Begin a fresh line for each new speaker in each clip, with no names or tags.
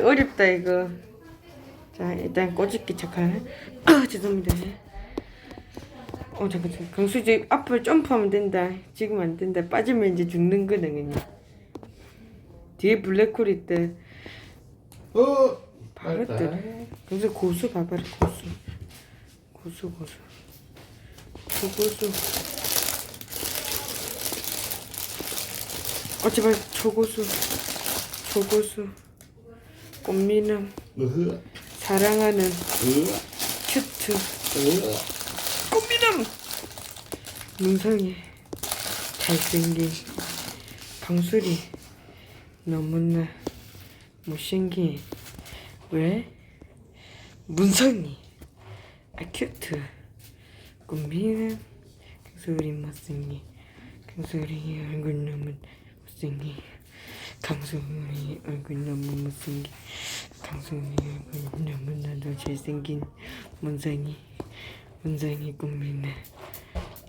어렵다 이거. 자 일단 꼬집기 착할. 아 죄송합니다. 어 잠깐 잠깐. 강수 이제 앞을 점프하면 된다. 지금 안 된다. 빠지면 이제 죽는 거거든요. 뒤에 블랙홀 있대.
어.
뜨네. 강수 고수 봐봐라 고수. 고수 고수. 초고수. 어 제발 초고수. 초고수. 꽃미남.
으흐.
사랑하는
으.
큐트.
으.
꽃미남 문성이 잘생긴 강수리 너무나 못생긴 왜 문성이 아 큐트 꽃미남 강수리 못생긴 강수리 얼굴 너무 못생긴 강수리 얼굴 너무 못생긴 강수리 얼굴 너무나도 잘생긴 문성이 문상이 꿈미네.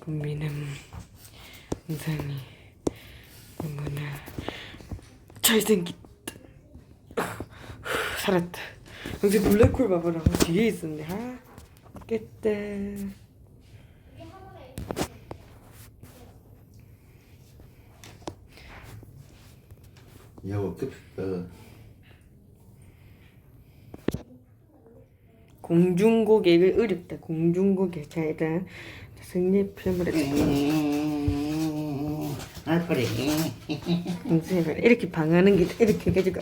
꿈미는 문상이 너무나 잘생겼다. 살았다. 여기 블랙홀 봐봐라 뒤에 있었네. 아 깼다
여보 급했다.
공중고객을 어렵다 공중고객 자 일단 승리
음. 알파리.
강수이가 이렇게 방하는 게 이렇게 해가지고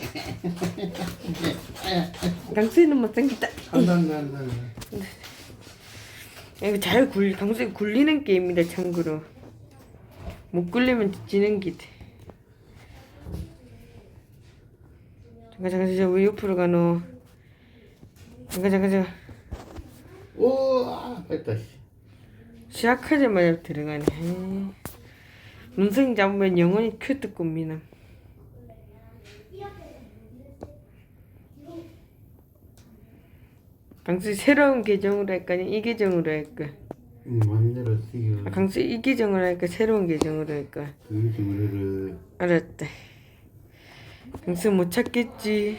강수이는 못생겼다
한단단단.
이거 잘 굴, 강수이 굴리는 게임이다 참고로 못 굴리면 지는 기대 잠깐 잠깐 진짜 왜 옆으로 가노? 잠깐 잠깐 잠깐.
오, 아, 됐다. 씨.
시작하자마자 들어가네. 문성 잡으면 영원히 큐트 꿈미남. 강수 새로운 계정으로 할까 이 계정으로 할까
음, 맘대로 쓰기로.
아, 강수 이 계정으로 할까 새로운 계정으로 할까
그 친구를
알았다 강수 못 찾겠지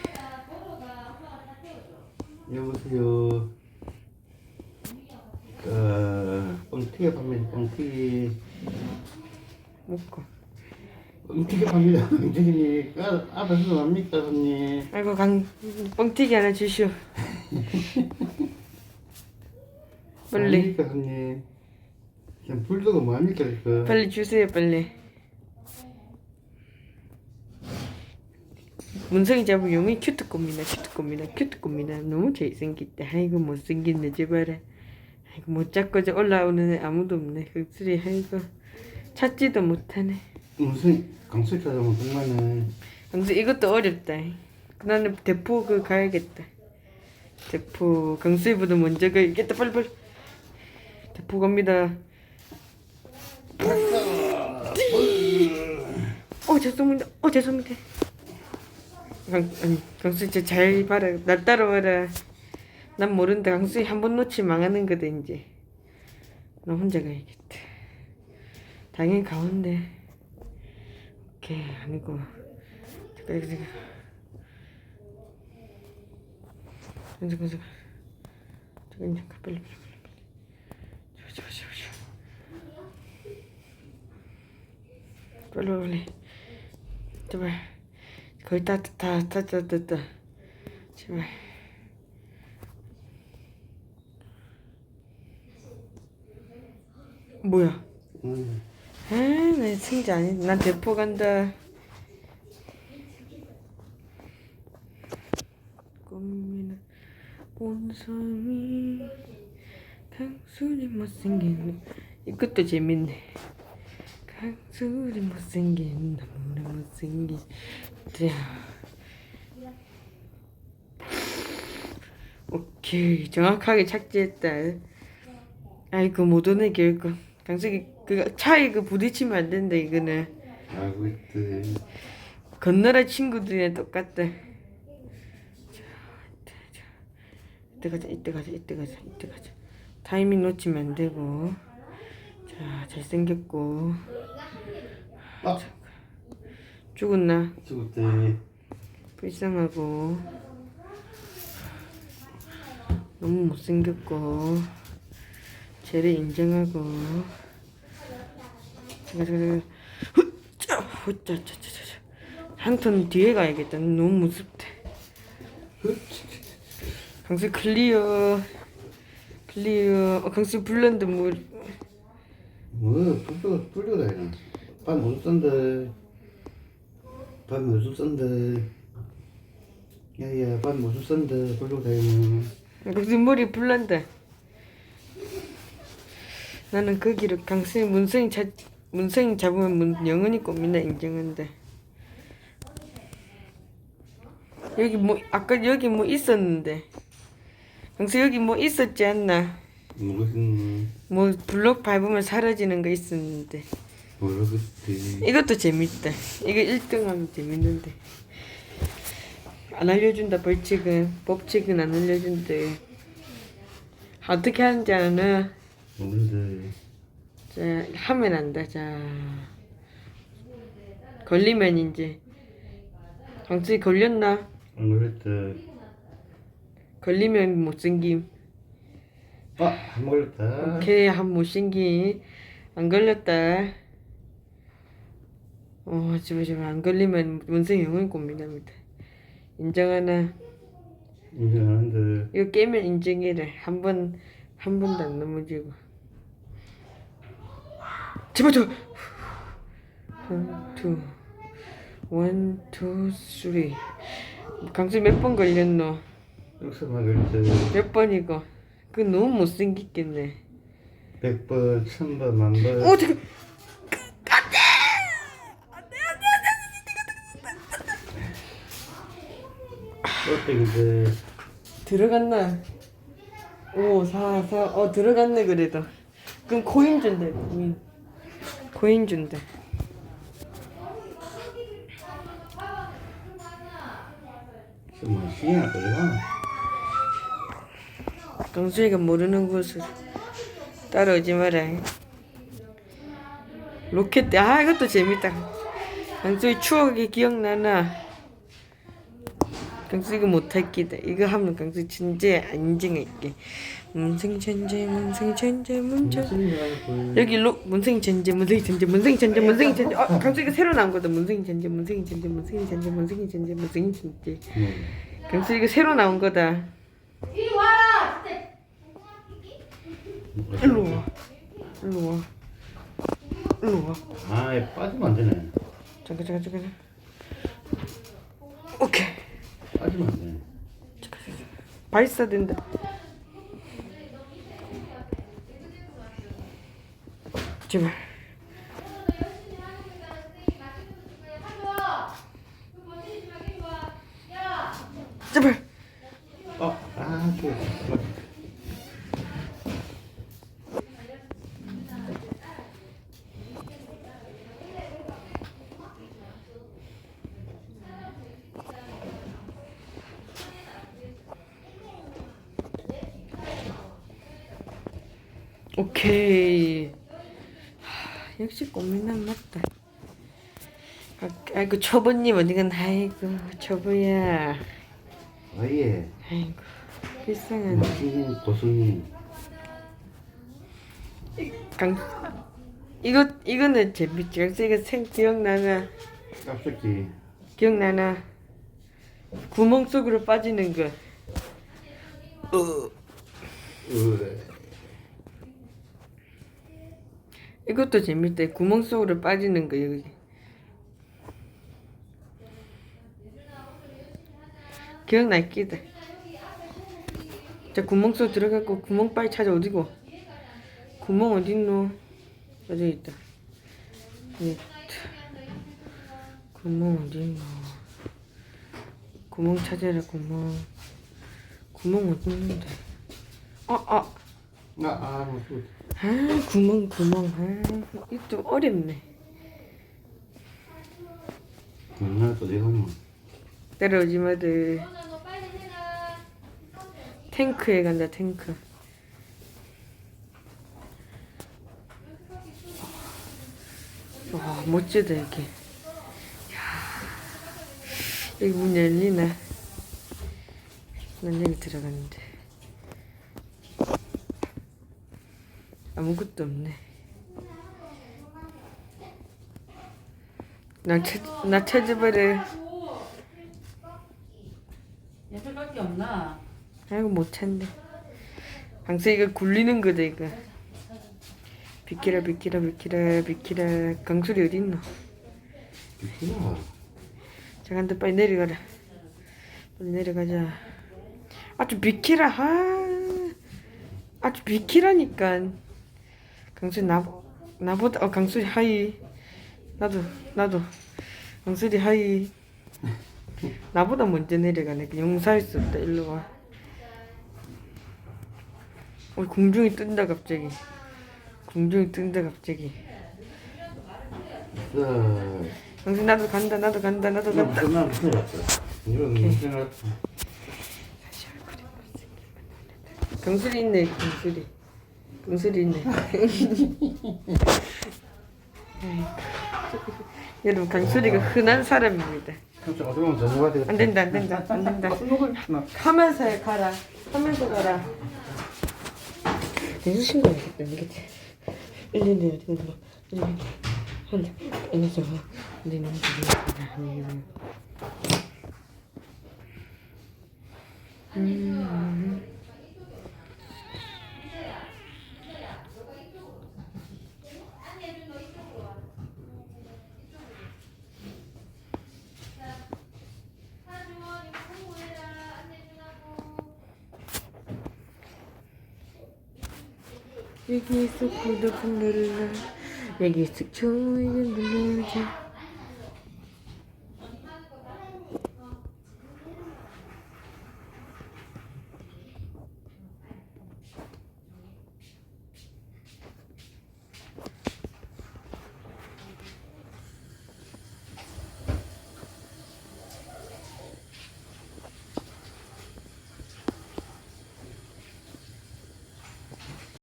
여보세요. 그 뻥튀기 팝니다. 뻥튀기.
먹고
뻥튀기 팝니다. 뻥튀기. 아, 앞에서 뭡니까, 손님?
아이고 강 뻥튀기 하나 주시오 빨리
뭡니까, 손님? 불도가 뭐합니까?
빨리 주세요 빨리 문성이 잡은 용이 큐트 꽃미나 큐트 꽃미나 큐트 꽃미나 너무 잘생겼다 아이고 못생겼네 제발아 아이고 못 잡고 저 올라오는 애 아무도 없네. 극수리 아이고. 찾지도 못하네.
무슨 강수 찾아보면 정말은.
강수 이것도 어렵다. 나는 대포 그 가야겠다. 대포 강수이보다 먼저 가야겠다. 빨리 빨리. 대포 갑니다. 어 죄송합니다. 어 죄송합니다 강, 아니 강수 진짜 잘 봐라. 날 따라와라. 난 모른다. 강수이 한번 놓치 망하는 거다 이제. 나 혼자 가야겠다. 당연히 가운데. 오케이 아니고. 잠깐 잠깐 잠깐 잠깐 잠깐 잠깐 빨리 빨리 빨리 잠깐 잠깐 잠깐 빨리 빨리. 제발 거의 다다다다다다. 제발. 뭐야?
음.
아나 승자 아니 난 대포 간다. 꿈이나 온성이 강수리 못생긴 이것도 재밌네. 강수리 못생긴 너무나 못생긴. 자 오케이 정확하게 착지했다 아이고 못 오네 결국 강수기 그 차에 그 부딪히면 안 된다 이거는
알고 있지.
건너라 친구들이랑 똑같다. 자, 자, 자. 이때 가자, 이때 가자, 이때 가자, 이때 가자. 타이밍 놓치면 안 되고. 자, 잘생겼고.
아,
죽었나?
죽었대.
불쌍하고. 너무 못생겼고. 쟤를 인정하고. 잠깐 잠깐 잠깐. 후짜짜짜짜 한턴 뒤에 가야겠다. 너무 무섭대. 강수 클리어. 클리어. 어, 강수 불렀는데 뭐
뭐 뿔도 뿔도 다니나 밥 무슨 싼데 밥 무슨 싼데? 야야 밥 무슨 싼데? 뿔도 다니나
강수 머리 불난다 나는 거기로 강수의 문성이 찾 문성이 잡으면 문, 영원히 꽃미나 인정한다 여기 뭐 아까 여기 뭐 있었는데? 강수 여기 뭐 있었지 않나?
무슨
뭐 블록 밟으면 사라지는 거 있었는데
모르겠지.
이것도 재밌다. 이거 1등 하면 재밌는데. 안 알려준다. 벌칙은 법칙은 안 알려준대. 어떻게 하는지 아나?
모르는데.
자 하면 안다 자. 걸리면 이제. 강수이 걸렸나?
안 걸렸다
걸리면 못생김.
아 안 걸렸다.
오케이 한 못생김. 안 걸렸다 어 지금 지금 안 걸리면 문생 영원 고민합니다. 인정하나?
인정하는데.
이거 깨면 인정해라. 한번 한 번도 안 넘어지고. 제발 저 원 투 원 투 쓰리. 강수 몇 번 걸렸노?
역사만 걸렸다
몇 번이고 그 너무 못생겼겠네.
백번 천번 만번.
어 잠깐
어때
들어갔나 5 4 4어 들어갔네 그래도 그럼 코인 준대 코인 코인 준대
뭐 시간 걸려가
강수이가 모르는 곳을 따라오지 마라. 로켓 아 이것도 재밌다. 강수이 추억이 기억나나? 강수이가 못할 기다. 이거 하면 강수이 진짜 안 인정할게. 문생천재 문생천재 문천 여기 로 문생이 천재 문생이 천재 문생이 천재 문생이 천재 어 강수이가 새로 나온 거다 문생이 천재 문생이 천재 문생이 천재 문생이 천재 문생이 천재 강수이가 새로 나온 거다.
이리 와라!
일로 와. 일로 와. 일로 와.
아 빠지면 안 되네
잠깐 잠깐 잠깐. 오케이.
빠지면 안 되네
발사된다. 제발. 제발.
어아 좋아
오케이. 하, 역시 꽃미남 맞다. 아, 아이고 초보님 어디 간 아이고 초보야.
아예
아이고 불쌍한
멋진 도순이
강. 이거 이거는 재밌지. 강수 이거 생 기억나나?
깜짝이
기억나나? 구멍 속으로 빠지는 거. 어.
으
이것도 재밌다. 구멍 속으로 빠지는 거 여기. 기억날 끼다. 자 구멍 속 들어가고 구멍 빨리 찾아 어디고? 구멍 어딨노? 여기 있다. 네. 구멍 어딨노? 구멍 찾아라 구멍. 구멍 어디 있는데? 아 아.
아아 뭐
아 구멍 구멍. 아 이거 좀 어렵네.
맨날 또 내가 뭐.
따라오지 마들. 탱크에 간다 탱크. 와 멋지다 이게. 야 여기 문 열리나 난 여기 들어갔는데 아무것도 없네. 나 찾, 나 찾아봐라.
예술밖에 없나?
아이고 못 찾네. 강수 이거 굴리는 거다 이거. 비키라 비키라 비키라 비키라 강수리 어디 있노?
비키나.
자 간다 빨리 내려가라. 빨리 내려가자. 아주 비키라 하. 아주 비키라니까. 강수리 나 나보다 어 강수리 하이. 나도 나도 강수리 하이. 나보다 먼저 내려가네. 용서할 수 없다. 일로 와. 어, 공중이 뜬다 갑자기. 공중이 뜬다 갑자기.
자,
강수 나도 간다. 나도 간다. 나도
나
간다. 강수리 있네. 강수리. 있네. 여러분 강수리가 흔한 사람입니다.
진짜 어떻게 보면 전문가 되겠다.
안 된다. 안 된다. 안 된다. 하면서 해, 가라. 하면서 가라. 내수 신고해야겠다. 이거지. 일리 일리 어디 갔나? 일리 일리. 일리 저. 일리 너무 좋네. 음. 여기 서 구독 눌러 여기서 좋아요 눌러줘